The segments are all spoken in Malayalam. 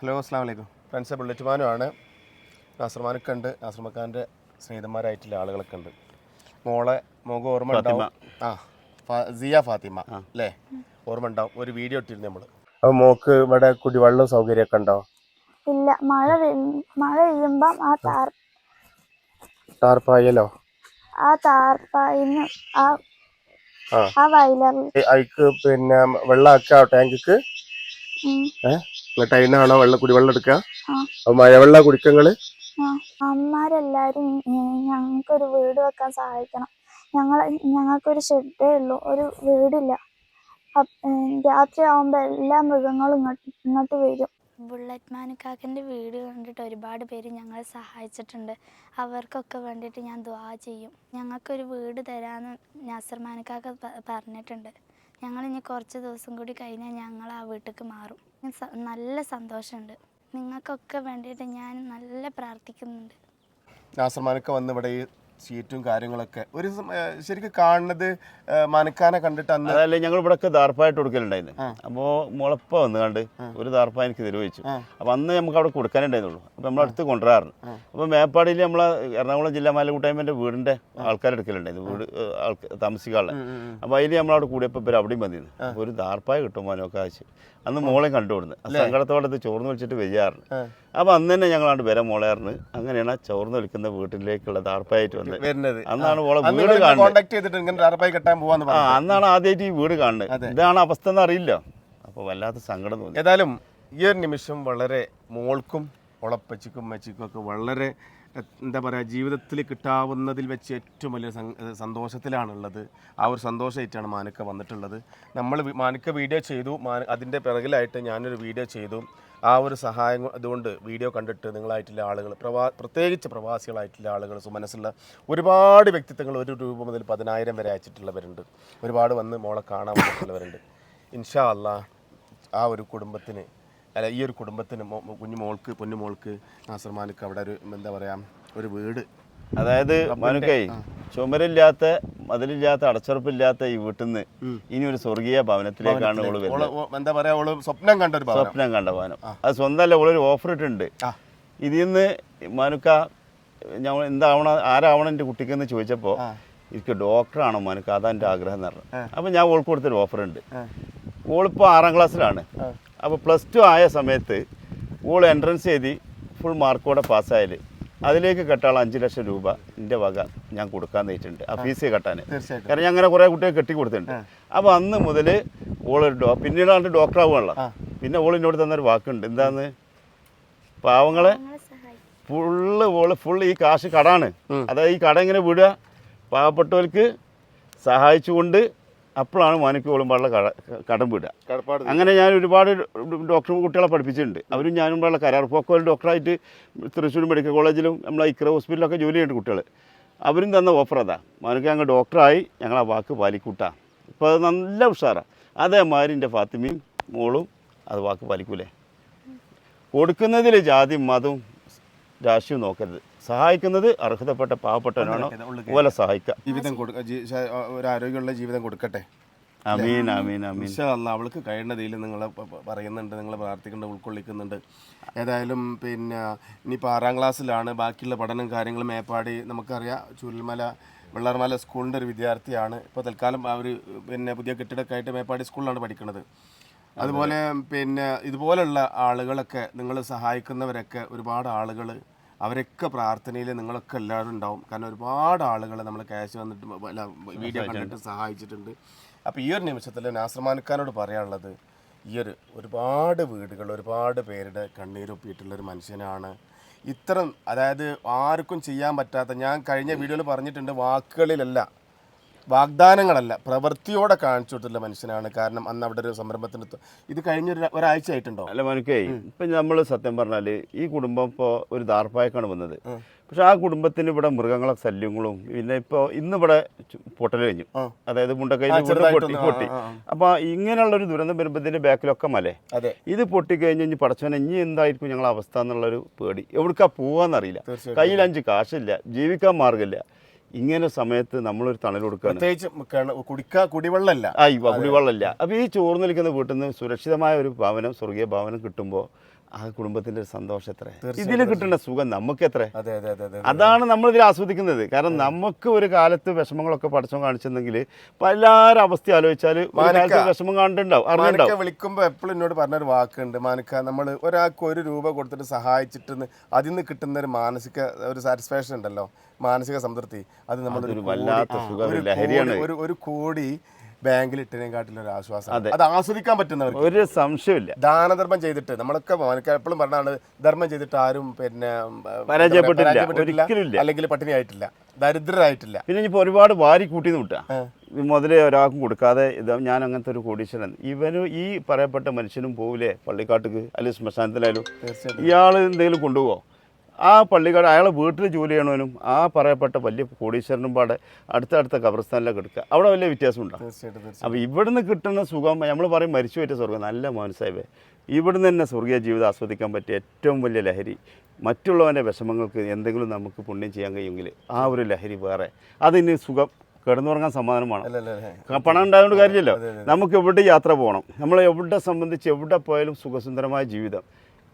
ഹലോ അസ്സാം വലൈക്കും ഫ്രണ്ട്സ് ബുള്ളറ്റ്മാനുമാണ് നാസർമാനൊക്കെ ഉണ്ട് നാസർമക്കാന്റെ സ്നേഹിതന്മാരായിട്ടുള്ള ആളുകളൊക്കെ ഉണ്ട്. മോളെ മോക്ക് ഓർമ്മ ഉണ്ടാവും. ആ ഫിയ സിയ ഫാത്തിമ അല്ലേ? ഓർമ്മ ഉണ്ടാവും. ഒരു വീഡിയോ ഇട്ടിരുന്നു നമ്മൾ അപ്പോൾ മോക്ക് ഇവിടെ കുടിവെള്ളം സൗകര്യമൊക്കെ ഉണ്ടോ? ഇല്ല മഴ മഴ പെയ്യുമ്പം ആ താർ താർപ്പായല്ലോ ആ താർപ്പായിന്ന് ആ ആ. ആ വയലറിൽ. അതിക്ക് പിന്നെ വെള്ളമാക്കുക ടാങ്കിക്ക്? ഏഹ് എന്നിട്ട് അതിനാണോ വെള്ളം കുടിവെള്ളം എടുക്കുക മഴവെള്ളം കുടിക്കങ്ങൾ? അമ്മമാരെല്ലാരും ഞങ്ങൾക്കൊരു വീട് വെക്കാൻ സഹായിക്കണം. ഞങ്ങൾ ഞങ്ങൾക്കൊരു ഷെഡേ ഉള്ളൂ. ഒരു വീടില്ല. രാത്രി ആവുമ്പോൾ എല്ലാ മൃഗങ്ങളും ഇങ്ങോട്ട് ഇങ്ങോട്ട് വരും. ബുള്ളറ്റ് മാനുക്കാക്കന്റെ വീട് കണ്ടിട്ട് ഒരുപാട് പേര് ഞങ്ങളെ സഹായിച്ചിട്ടുണ്ട്. അവർക്കൊക്കെ വേണ്ടിയിട്ട് ഞാൻ ദുആ ചെയ്യും. ഞങ്ങൾക്കൊരു വീട് തരാമെന്ന് നാസർ മാനുക്കാക്ക പറഞ്ഞിട്ടുണ്ട്. ഞങ്ങൾ ഇനി കുറച്ച് ദിവസം കൂടി കഴിഞ്ഞാൽ ഞങ്ങൾ ആ വീട്ടിലേക്ക് മാറും നല്ല സന്തോഷമുണ്ട്. നിങ്ങൾക്കൊക്കെ വേണ്ടിയിട്ട് ഞാൻ നല്ല പ്രാർത്ഥിക്കുന്നുണ്ട്. നാസർമാനൊക്കെ വന്ന് ഇവിടെ സീറ്റും കാര്യങ്ങളൊക്കെ. ഒരു ശരിക്കും കാണുന്നത് മനക്കാനെ കണ്ടിട്ട് അന്ന് അതല്ല ഞങ്ങൾ ഇവിടെയൊക്കെ ദാർപ്പായിട്ട് കൊടുക്കലുണ്ടായിരുന്നു. അപ്പോ അപ്പോൾ മുളപ്പ വന്ന് കണ്ട് ഒരു ദാർപ്പ എനിക്ക് നിർവഹിച്ചു അപ്പൊ അപ്പോൾ അന്ന് നമുക്ക് അവിടെ കൊടുക്കാനുണ്ടായിരുന്നുള്ളൂ അപ്പോൾ നമ്മൾ അടുത്ത് കൊണ്ടുവരാറുണ്ട്. അപ്പൊ അപ്പോൾ മേപ്പാടിയിൽ നമ്മളെ എറണാകുളം ജില്ലാ മാലകൂട്ടായ്മന്റെ വീടിന്റെ ആൾക്കാരെടുക്കലുണ്ടായിരുന്നു വീട് ആൾക്ക് താമസിക്കാനുള്ള. അപ്പോൾ അതിൽ നമ്മളവിടെ കൂടിയപ്പോൾ ഇവർ അവിടെയും വന്നിരുന്നു. ഒരു ദാർപ്പായ കിട്ടും മനോക്കാശ് അന്ന് മോളെ കണ്ടുകൊടുന്ന് സങ്കടത്തോടെ ഇത് ചോർന്ന് വിളിച്ചിട്ട് വരികയാറുണ്ട് അപ്പൊ അപ്പോൾ അന്ന് തന്നെ ഞങ്ങളാണ് വരെ മോളേറിന് അങ്ങനെയാണ് ആ ചോർന്ന് വിളിക്കുന്ന വീട്ടിലേക്കുള്ള ദാർപ്പായിട്ട് വന്നത്. അന്നാണ് മോളെ വീട് കാണുന്നത്. ആ അന്നാണ് ആദ്യമായിട്ട് ഈ വീട് കാണുന്നത്. ഇതാണ് അവസ്ഥ എന്ന് അറിയില്ല. അപ്പോൾ വല്ലാത്ത സങ്കടം തോന്നി. ഏതായാലും ഈ ഒരു നിമിഷം വളരെ മോൾക്കും ഒളപ്പച്ചിക്കും മച്ചിക്കും ഒക്കെ വളരെ എന്താ പറയുക ജീവിതത്തിൽ കിട്ടാവുന്നതിൽ വെച്ച് ഏറ്റവും വലിയ സന്തോഷത്തിലാണുള്ളത്. ആ ഒരു സന്തോഷമായിട്ടാണ് മാനുക്ക വന്നിട്ടുള്ളത്. നമ്മൾ മാനക്ക വീഡിയോ ചെയ്തു. അതിന്റെ പിറകിലായിട്ട് ഞാനൊരു വീഡിയോ ചെയ്തു. ആ ഒരു സഹായം അതുകൊണ്ട് വീഡിയോ കണ്ടിട്ട് നിങ്ങളായിട്ടുള്ള ആളുകൾ പ്രവാ പ്രത്യേകിച്ച് പ്രവാസികളായിട്ടുള്ള ആളുകൾ സുമനസ്സുള്ള ഒരുപാട് വ്യക്തിത്വങ്ങൾ ഒരു രൂപ മുതൽ പതിനായിരം വരെ അയച്ചിട്ടുള്ളവരുണ്ട്. ഒരുപാട് വന്ന് മോളെ കാണാൻ വന്നിട്ടുള്ളവരുണ്ട്. ഇൻഷാ അല്ലാ ആ ഒരു കുടുംബത്തിന് അല്ല ഈ ഒരു കുടുംബത്തിന് കുഞ്ഞു മോൾക്ക് പൊന്നു മോൾക്ക് നാസർമാനക്ക് അവിടെ ഒരു എന്താ പറയാ ഒരു വീട്. അതായത് മനുക്കൈ ചുമരില്ലാത്ത മതിലില്ലാത്ത അടച്ചുറപ്പില്ലാത്ത ഈ വീട്ടിൽ നിന്ന് ഇനി ഒരു സ്വർഗീയ ഭവനത്തിലേക്കാണ് ഓൾ എന്താ പറയാ ഓൾ സ്വപ്നം കണ്ട ഒരു സ്വപ്നം കണ്ട ഭവനം. അത് സ്വന്തമല്ല ഓളൊരു ഓഫർ ഇട്ടുണ്ട്. ഇതിൽ നിന്ന് മനുക്ക ഞങ്ങൾ എന്താവണം ആരാവണം എന്റെ കുട്ടിക്കെന്ന് ചോദിച്ചപ്പോൾ. എനിക്ക് ഡോക്ടറാണോ മനുക്ക അതാ എന്റെ ആഗ്രഹം എന്ന് പറഞ്ഞു. അപ്പം ഞാൻ ഓൾക്ക് കൊടുത്തൊരു ഓഫർ ഉണ്ട്. ഓളിപ്പോൾ ആറാം ക്ലാസ്സിലാണ്. അപ്പോൾ പ്ലസ് ടു ആയ സമയത്ത് ഓൾ എൻട്രൻസ് എഴുതി ഫുൾ മാർക്കോടെ പാസ്സായാൽ അതിലേക്ക് കെട്ടാൾ അഞ്ച് ലക്ഷം രൂപ എന്റെ വക ഞാൻ കൊടുക്കാൻ നേരിട്ടുണ്ട്. ആ ഫീസ് കെട്ടാൻ തീർച്ചയായിട്ടും. കാരണം ഞാൻ അങ്ങനെ കുറേ കുട്ടികൾ കെട്ടി കൊടുത്തിട്ടുണ്ട്. അപ്പോൾ അന്ന് മുതൽ ഓളൊരു ഡോ പിന്നീടാണ് ഡോക്ടർ ആവുകയുള്ള പിന്നെ ഓൾ എന്നോട് തന്നൊരു വാക്കുണ്ട്. എന്താന്ന്? പാവങ്ങളെ ഫുള്ള് ഓൾ ഫുള്ള് ഈ കാശ് കടാണ്. അതായത് ഈ കട ഇങ്ങനെ വിടുക? പാവപ്പെട്ടവർക്ക് സഹായിച്ചുകൊണ്ട് അപ്പോഴാണ് മാനിക്ക് ഓളും പാടുള്ള കട വിടുക. അങ്ങനെ ഞാൻ ഒരുപാട് ഡോക്ടർ കുട്ടികളെ പഠിപ്പിച്ചിട്ടുണ്ട്. അവരും ഞാനും പാടുള്ള കരാർ പോക്കോ ഒരു ഡോക്ടറായിട്ട് തൃശ്ശൂർ മെഡിക്കൽ കോളേജിലും നമ്മളെ ഇക്ര ഹോസ്പിറ്റലിലൊക്കെ ജോലി ചെയ്യുന്നുണ്ട് കുട്ടികൾ അവരും തന്ന ഓഫർ അതാ. മാനക്ക് ഞങ്ങൾ ഡോക്ടറായി ഞങ്ങൾ ആ വാക്ക് പാലിക്കൂട്ടാ. ഇപ്പോൾ അത് നല്ല ഉഷാറാണ് അതേമാതിരി എന്റെ ഫാത്തിമയും മോളും അത് വാക്ക് പാലിക്കൂലേ. കൊടുക്കുന്നതിൽ ജാതി മതവും രാഷ്ട്രീയവും നോക്കരുത്. സഹായിക്കുന്നത് അർഹതപ്പെട്ട പാവപ്പെട്ടവനാണോ? പോലെ സഹായിക്കുക ജീവിതം കൊടുക്കുക ഒരു ആരോഗ്യമുള്ള ജീവിതം കൊടുക്കട്ടെ. അമീൻ അമീൻ അമീൻ അല്ലാ അവൾക്ക് കഴിയുന്നതിൽ നിങ്ങൾ പറയുന്നുണ്ട് നിങ്ങൾ പ്രാർത്ഥിക്കുന്നുണ്ട് ഉൾക്കൊള്ളിക്കുന്നുണ്ട്. ഏതായാലും പിന്നെ ഇനിയിപ്പോൾ ആറാം ക്ലാസ്സിലാണ് ബാക്കിയുള്ള പഠനം കാര്യങ്ങളും മേപ്പാടി നമുക്കറിയാം. ചുരുൽമല വെള്ളർമല സ്കൂളിന്റെ ഒരു വിദ്യാർത്ഥിയാണ്. ഇപ്പോൾ തൽക്കാലം അവർ പിന്നെ പുതിയ കെട്ടിടക്കായിട്ട് മേപ്പാടി സ്കൂളിലാണ് പഠിക്കുന്നത് അതുപോലെ പിന്നെ ഇതുപോലുള്ള ആളുകളൊക്കെ നിങ്ങൾ സഹായിക്കുന്നവരൊക്കെ ഒരുപാട് ആളുകൾ അവരൊക്കെ പ്രാർത്ഥനയിൽ നിങ്ങളൊക്കെ എല്ലാവരും ഉണ്ടാവും. കാരണം ഒരുപാട് ആളുകൾ നമ്മൾ ക്യാഷ് വന്നിട്ട് വീഡിയോ കണ്ടിട്ട് സഹായിച്ചിട്ടുണ്ട്. അപ്പോൾ ഈ ഒരു നിമിഷത്തിൽ നാസർമാനക്കാരോട് പറയാനുള്ളത് ഈ ഒരു ഒരുപാട് വീടുകൾ ഒരുപാട് പേരുടെ കണ്ണീരൊപ്പിയിട്ടുള്ള ഒരു മനുഷ്യനാണ്. ഇത്തരം അതായത് ആർക്കും ചെയ്യാൻ പറ്റാത്ത ഞാൻ കഴിഞ്ഞ വീഡിയോയിൽ പറഞ്ഞിട്ടുണ്ട് വാക്കുകളിലല്ല. വാഗ്ദാനങ്ങളല്ല പ്രവൃത്തിയോടെ കാണിച്ചു കൊടുത്തിട്ടുള്ള മനുഷ്യനാണ്. കാരണം അന്ന് അവിടെ ഒരു സംരംഭത്തിന് ഇത് കഴിഞ്ഞൊരു ഒരാഴ്ച ആയിട്ടുണ്ടോ? അല്ല മനുക്കേ ഇപ്പൊ നമ്മൾ സത്യം പറഞ്ഞാൽ ഈ കുടുംബം ഇപ്പോ ഒരു ദാർപ്പായക്കാണ് വന്നത്. പക്ഷെ ആ കുടുംബത്തിന് ഇവിടെ മൃഗങ്ങളെ ശല്യങ്ങളും പിന്നെ ഇപ്പോൾ ഇന്നിവിടെ പൊട്ടൽ കഴിഞ്ഞു. അതായത് മുണ്ടക്കൈ ആ, പൊട്ടി അപ്പൊ ഇങ്ങനെയുള്ള പൊട്ടി ഇങ്ങനെയുള്ളൊരു ദുരന്തം വരുമ്പോൾ ബാക്കിലൊക്കെ മലേ. ഇത് പൊട്ടിക്കഴിഞ്ഞ് ഇനി പടച്ചവനെ ഇനി എന്തായിരിക്കും ഞങ്ങളെ അവസ്ഥ എന്നുള്ളൊരു പേടി. എവിടേക്കാ പോവാന്നറിയില്ല. കയ്യിൽ അഞ്ച് കാശില്ല ജീവിക്കാൻ മാർഗമില്ല. ഇങ്ങനെ സമയത്ത് നമ്മളൊരു തണൽ കൊടുക്കുക പ്രത്യേകിച്ച് കുടിക്കാ കുടിവെള്ളമല്ല. ആ കുടിവെള്ളമില്ല. അപ്പോൾ ഈ ചോർന്ന് നിൽക്കുന്ന വീട്ടിൽ നിന്ന് സുരക്ഷിതമായ ഒരു ഭവനം സ്വർഗീയ ഭവനം കിട്ടുമ്പോൾ ആ കുടുംബത്തിന്റെ ഒരു സന്തോഷം എത്ര ഇതിൽ കിട്ടുന്ന സുഖം നമുക്ക് എത്ര അതെ അതെ അതെ അതെ. അതാണ് നമ്മൾ ഇതിൽ ആസ്വദിക്കുന്നത്. കാരണം നമുക്ക് ഒരു കാലത്ത് വിഷമങ്ങളൊക്കെ പഠിച്ചോ കാണിച്ചെന്നെങ്കിൽ പലരും അവസ്ഥ ആലോചിച്ചാൽ വിഷമം കണ്ടിട്ടുണ്ടാവും വിളിക്കുമ്പോ അറിഞ്ഞിട്ടുണ്ടാവും. വിളിക്കുമ്പോൾ എപ്പോഴും എന്നോട് പറഞ്ഞൊരു വാക്കുണ്ട് മാനക്ക നമ്മൾ ഒരാൾക്ക് ഒരു രൂപ കൊടുത്തിട്ട് സഹായിച്ചിട്ട് അതിൽ നിന്ന് കിട്ടുന്ന ഒരു മാനസിക ഒരു സാറ്റിസ്ഫാക്ഷൻ ഉണ്ടല്ലോ മാനസിക സംതൃപ്തി. അത് നമ്മൾ ഒരു വല്ലാത്ത സുഖം, ഒരു കോടി ബാങ്കിൽ ഇട്ടതിനെക്കാട്ടിലും ഒരു ആശ്വാസം. അതെ. അത് ആസ്വദിക്കാൻ പറ്റുന്നവർക്ക്. ഒരു സംശയമില്ല ദാനധർമ്മം ചെയ്തിട്ട് നമ്മളൊക്കെ എപ്പോഴും പറഞ്ഞാണ് ധർമ്മം ചെയ്തിട്ട് ആരും പിന്നെ പരാജയപ്പെട്ടില്ല. അല്ലെങ്കിൽ പട്ടിണിയായിട്ടില്ല. ദരിദ്രരായിട്ടില്ല. പിന്നെ ഇനിയിപ്പോൾ ഒരുപാട് വാരി കൂട്ടി വിട്ടാ. മുതലേ ഒരാൾക്കും കൊടുക്കാതെ ഇത് ഞാൻ അങ്ങനത്തെ ഒരു കോടീശ്വരൻ. ഇവനും ഈ പറയപ്പെട്ട മനുഷ്യനും പോവില്ലേ പള്ളിക്കാട്ടുക്ക്? അല്ലെങ്കിൽ ശ്മശാനത്തിലായാലും? ഇയാൾ എന്തെങ്കിലും കൊണ്ടുപോകോ ആ പള്ളിക്കാട് അയാളെ വീട്ടിൽ ജോലി ചെയ്യണവനും ആ പറയപ്പെട്ട വലിയ കോടീശ്വരനും പാടെ അടുത്തടുത്ത കബർസ്ഥാനിലൊക്കെ എടുക്കുക. അവിടെ വലിയ വ്യത്യാസം ഉണ്ടാകും അപ്പോൾ ഇവിടുന്ന് കിട്ടുന്ന സുഖം നമ്മൾ പറയും മരിച്ചു പറ്റിയ സ്വർഗം നല്ല മോനസാഹിബേ ഇവിടുന്ന് തന്നെ സ്വർഗീയ ജീവിതം ആസ്വദിക്കാൻ പറ്റിയ ഏറ്റവും വലിയ ലഹരി. മറ്റുള്ളവന്റെ വിഷമങ്ങൾക്ക് എന്തെങ്കിലും നമുക്ക് പുണ്യം ചെയ്യാൻ കഴിയുമെങ്കിൽ ആ ഒരു ലഹരി വേറെ. അതിന് സുഖം കിടന്നുറങ്ങാൻ സമാധാനമാണ്. പണം ഉണ്ടായതുകൊണ്ട് കാര്യമില്ലല്ലോ. നമുക്ക് എവിടെ യാത്ര പോകണം? നമ്മൾ എവിടെ സംബന്ധിച്ച് എവിടെ പോയാലും സുഖസുന്ദരമായ ജീവിതം.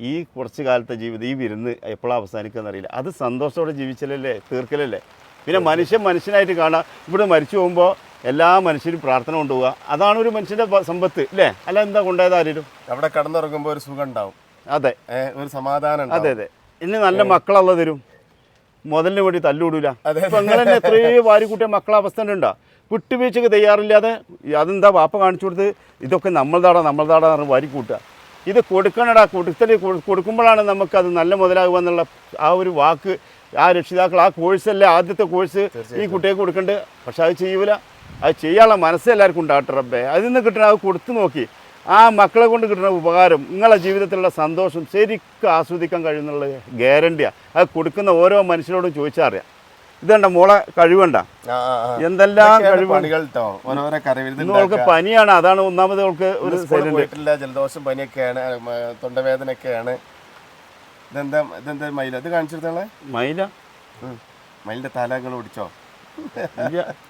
ഈ കുറച്ച് കാലത്തെ ജീവിതം ഈ വിരുന്ന് എപ്പോഴാണ് അവസാനിക്കുക അറിയില്ല. അത് സന്തോഷത്തോടെ ജീവിച്ചലല്ലേ തീർക്കലല്ലേ? പിന്നെ മനുഷ്യൻ മനുഷ്യനായിട്ട് കാണുക ഇവിടെ മരിച്ചു പോകുമ്പോൾ എല്ലാ മനുഷ്യരും പ്രാർത്ഥന കൊണ്ടുപോകുക അതാണ് ഒരു മനുഷ്യന്റെ സമ്പത്ത് അല്ലേ അല്ല എന്താ കൊണ്ടുപോയത് ആരും അവിടെ കടന്നിറങ്ങുമ്പോൾ ഒരു സുഖം ഉണ്ടാവും. അതെ. ഒരു സമാധാനം അതെ അതെ. ഇനി നല്ല മക്കളുള്ളത് തരും മുതലിന് വേണ്ടി തല്ലുവിടൂല. ഇപ്പൊ അങ്ങനെ തന്നെ എത്രയോ വാരിക്കൂട്ടിയ മക്കളെ അവസ്ഥ ഉണ്ടോ. വിട്ടുവീഴ്ചക്ക് തയ്യാറില്ലാതെ അതെന്താ വാപ്പ കാണിച്ചു കൊടുത്ത്? ഇതൊക്കെ നമ്മളതാടാ നമ്മളതാടാ പറഞ്ഞ് വാരി കൂട്ടുക ഇത് കൊടുക്കണടാ കൊടുത്തൽ കൊടുക്കുമ്പോഴാണ് നമുക്കത് നല്ല മുതലാകുക എന്നുള്ള ആ ഒരു വാക്ക് ആ രക്ഷിതാക്കൾ ആ കോഴ്സല്ലേ ആദ്യത്തെ കോഴ്സ് ഈ കുട്ടിയെ കൊടുക്കേണ്ടത് പക്ഷെ അത് ചെയ്യൂല. അത് ചെയ്യാനുള്ള മനസ്സ് എല്ലാവർക്കും ഉണ്ടാകട്ടെ റബ്ബേ. അതിൽ നിന്ന് കിട്ടണ അത് കൊടുത്തു നോക്കി. ആ മക്കളെ കൊണ്ട് കിട്ടുന്ന ഉപകാരം നിങ്ങളെ ജീവിതത്തിലുള്ള സന്തോഷം ശരിക്കും ആസ്വദിക്കാൻ കഴിയുന്നുള്ള ഗ്യാരണ്ടിയാണ് അത് കൊടുക്കുന്ന ഓരോ മനുഷ്യരോടും ചോദിച്ചാൽ അറിയാം. ഇതണ്ട മോളെ കഴിവണ്ട. എന്തെല്ലാം അവൾക്ക് പനിയാണ്. അതാണ് ഒന്നാമത് അവൾക്ക് ഒരു പോയിട്ടില്ല. ജലദോഷം പനിയൊക്കെയാണ്. തൊണ്ടവേദനൊക്കെയാണ് തൊണ്ടവേദനയൊക്കെയാണ്. ഇതെന്താ ഇതെന്താ മൈല ഇത് കാണിച്ചെടുത്തോളെ മൈല മയിലിന്റെ തലങ്ങൾ ഓടിച്ചോ ഇല്ല. ആ,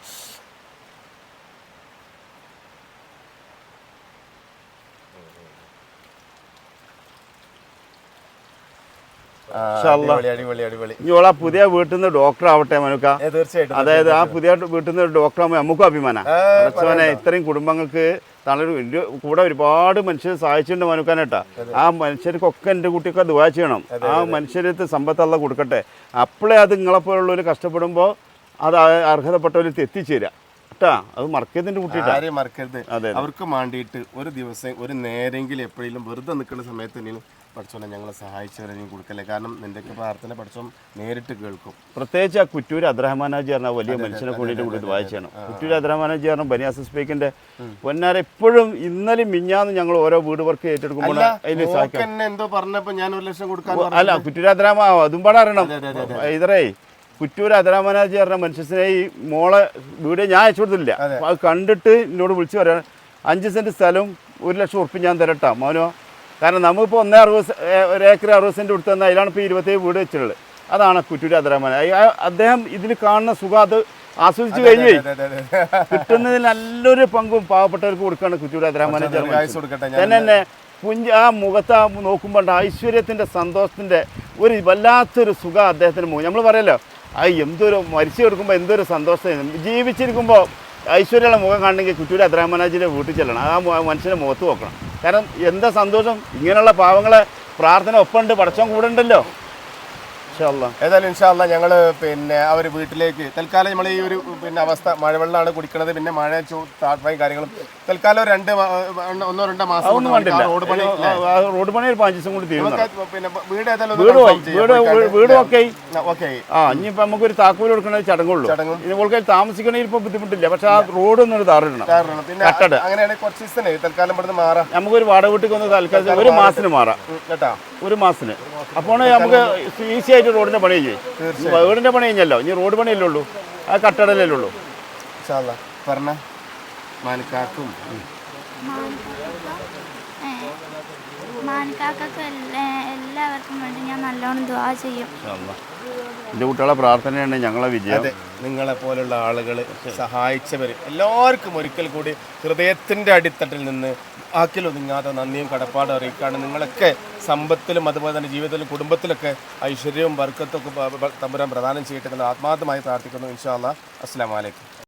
ഇൻഷാ അല്ലാ. അടിപൊളി അടിപൊളി അടിപൊളി. ഇനി ഓളെ പുതിയ വീട്ടിൽ നിന്ന് ഡോക്ടർ ആവട്ടെ മനുക്ക. തീർച്ചയായിട്ടും അതായത് ആ പുതിയ വീട്ടിൽ നിന്ന് ഡോക്ടർ ആകുമ്പോൾ നമുക്കും അഭിമാനം. ഇത്രയും കുടുംബങ്ങൾക്ക് തളരും കൂടെ ഒരുപാട് മനുഷ്യർ സഹായിച്ചിട്ടുണ്ട് മനുക്കാനേട്ടാ ആ മനുഷ്യർക്കൊക്കെ എന്റെ കുട്ടിയൊക്കെ ദുവാ ചെയ്യണം. ആ മനുഷ്യരത്ത് സമ്പത്തല്ല കൊടുക്കട്ടെ. അപ്പോഴേ അത് നിങ്ങളെപ്പോലുള്ളവർ കഷ്ടപ്പെടുമ്പോൾ അത് അർഹതപ്പെട്ടവരിൽ എത്തിച്ചേരുക കേട്ടാ അത് മറക്കതിന്റെ കുട്ടിയിട്ടാ ആരെയും മറക്കരുത്. അവർക്ക് വേണ്ടിയിട്ട് ഒരു ദിവസം ഒരു നേരെങ്കിലും എപ്പോഴെങ്കിലും വെറുതെ നിൽക്കുന്ന സമയത്ത് പഠിച്ചോനെ ഞങ്ങളെ സഹായിച്ചവരെയും കൊടുക്കല്ലേ? കാരണം നിന്റെയൊക്കെ പ്രാർത്ഥന പഠിച്ചോ നേരിട്ട് കേൾക്കും. പ്രത്യേകിച്ച് ആ കുറ്റൂർ അബ്രഹ്മാനാജി പറഞ്ഞ വലിയ മനുഷ്യനെ കൊണ്ടിട്ട് കൂടി വായിച്ചാണ് കുറ്റൂർ അബ്രഹ്മാനാജി പറഞ്ഞ ബനിയാസ് സ്പീക്കിന്റെ പൊന്നാര എപ്പോഴും ഇന്നലെ മിഞ്ഞാന്ന് ഞങ്ങൾ ഓരോ വീട് വർക്ക് ഏറ്റെടുക്കുമ്പോൾ അല്ല അതിൽ മോക്ക് എന്തോ പറഞ്ഞപ്പോ ഞാൻ ഒരു ലക്ഷം കൊടുക്കാൻ അല്ല കുറ്റൂർ അദ്രാമ അതും പാടെ അറിയണം. ഇതറേ കുറ്റൂർ അബ്രഹ്മാനാജി പറഞ്ഞ മനുഷ്യനെ ഈ മോളെ വീട് ഞാൻ അയച്ചു കൊടുത്തില്ല അത്. കണ്ടിട്ട് എന്നോട് വിളിച്ചു പറയാണ് അഞ്ച് സെന്റ് സ്ഥലം ഒരു ലക്ഷം ഉറപ്പ് ഞാൻ തരട്ടാ. മോനോ കാരണം നമ്മളിപ്പോൾ ഒന്നേ അറുപത് ഒരു ഏക്കർ അറുപത് സെന്റ് കൊടുത്തു തന്നാൽ അതിലാണ് ഇപ്പോൾ ഇരുപത്തേഴ് വീട് വെച്ചിട്ടുള്ളത്. അതാണ് കുറ്റൂരി അദ്രാമന അദ്ദേഹം ഇതിൽ കാണുന്ന സുഖം അത് ആസ്വദിച്ചു കഴിഞ്ഞു. കിട്ടുന്നതിൽ നല്ലൊരു പങ്കും പാവപ്പെട്ടവർക്ക് കൊടുക്കുകയാണ് കുറ്റൂരി ഞാൻ തന്നെ തന്നെ കുഞ്ച് ആ മുഖത്ത് ആ നോക്കുമ്പോൾ ഐശ്വര്യത്തിന്റെ സന്തോഷത്തിന്റെ ഒരു വല്ലാത്തൊരു സുഖം അദ്ദേഹത്തിന് മുഖം നമ്മൾ പറയല്ലോ ആ എന്തൊരു മരിച്ചു കൊടുക്കുമ്പോൾ എന്തൊരു സന്തോഷം. ജീവിച്ചിരിക്കുമ്പോൾ ഐശ്വര്യമുള്ള മുഖം കാണണമെങ്കിൽ കുറ്റൂരി അദ്രാമനാജിന്റെ വീട്ടിൽ ചെല്ലണം. ആ മനുഷ്യന്റെ മുഖത്ത് നോക്കണം. കാരണം എന്താ സന്തോഷം? ഇങ്ങനെയുള്ള പാവങ്ങളെ പ്രാർത്ഥന ഒപ്പമുണ്ട് പടച്ചോൻ കൂടെ ഉണ്ടല്ലോ ഏതായാലും ഇൻഷാല്ല ഞങ്ങൾ പിന്നെ അവർ വീട്ടിലേക്ക് തൽക്കാലം നമ്മൾ ഈ ഒരു പിന്നെ അവസ്ഥ മഴവെള്ളമാണ് കുടിക്കുന്നത് പിന്നെ മഴ ചൂ- താഴ്വായും കാര്യങ്ങളും. തൽക്കാലം ഒരു രണ്ട് ഒന്നോ രണ്ടോ മാസം റോഡ് പണി റോഡ് പണി ഒരു പഞ്ച് ദിവസം കൂടി തീരും പിന്നെ വീട് ഏതായാലും വീട് ഓക്കെ. ആ ഇനിയിപ്പോ നമുക്ക് ഒരു താക്കോൽ കൊടുക്കണ ചടങ്ങുള്ളൂ. ഓൾക്ക് താമസിക്കണമെങ്കിൽ ഇപ്പോൾ ബുദ്ധിമുട്ടില്ല. പക്ഷെ ആ റോഡ് ഒന്നൊരു താറിടണം പിന്നെ. അങ്ങനെയാണെങ്കിൽ കുറച്ച് ദിവസത്തിന് തൽക്കാലം ഇവിടുന്ന് മാറാം. നമുക്കൊരു വാടക വീട്ടിൽ ഒന്ന് തൽക്കാലം ഒരു മാസത്തിന് മാറാം. കേട്ടാ. ഒരു മാസത്തിന്. അപ്പോൾ നമുക്ക് ഈസി ആയിട്ട് റോഡിന്റെ പണി ചെയ്യും വീടിന്റെ പണി കഴിഞ്ഞല്ലോ. ഇനി റോഡ് പണിയല്ലേ ഉള്ളൂ. ആ കട്ടടല്ലേ ഉള്ളൂ. പറഞ്ഞ. മാനിക്കാക്കും മാനിക്കാക്കൊക്കെ എല്ലാവർക്കും വേണ്ടി ഞാൻ നല്ലോണം ദ്വാ ചെയ്യും. എന്റെ കുട്ടികളെ പ്രാർത്ഥനയാണ് ഞങ്ങളെ വിജയം. അതെ നിങ്ങളെ പോലുള്ള ആളുകൾ സഹായിച്ചവർ എല്ലാവർക്കും ഒരിക്കൽ കൂടി ഹൃദയത്തിന്റെ അടിത്തട്ടിൽ നിന്ന് ആക്കിലൊതുങ്ങാതെ നന്ദിയും കടപ്പാടും അറിയിക്കാണ്. നിങ്ങളൊക്കെ സമ്പത്തിലും അതുപോലെ തന്നെ ജീവിതത്തിലും കുടുംബത്തിലൊക്കെ ഐശ്വര്യവും വർക്കത്തൊക്കെ തമ്പുരാൻ പ്രദാനം ചെയ്യട്ടെ ആത്മാർത്ഥമായി പ്രാർത്ഥിക്കുന്നു. ഇൻഷാ അസ്സാം വലൈക്കും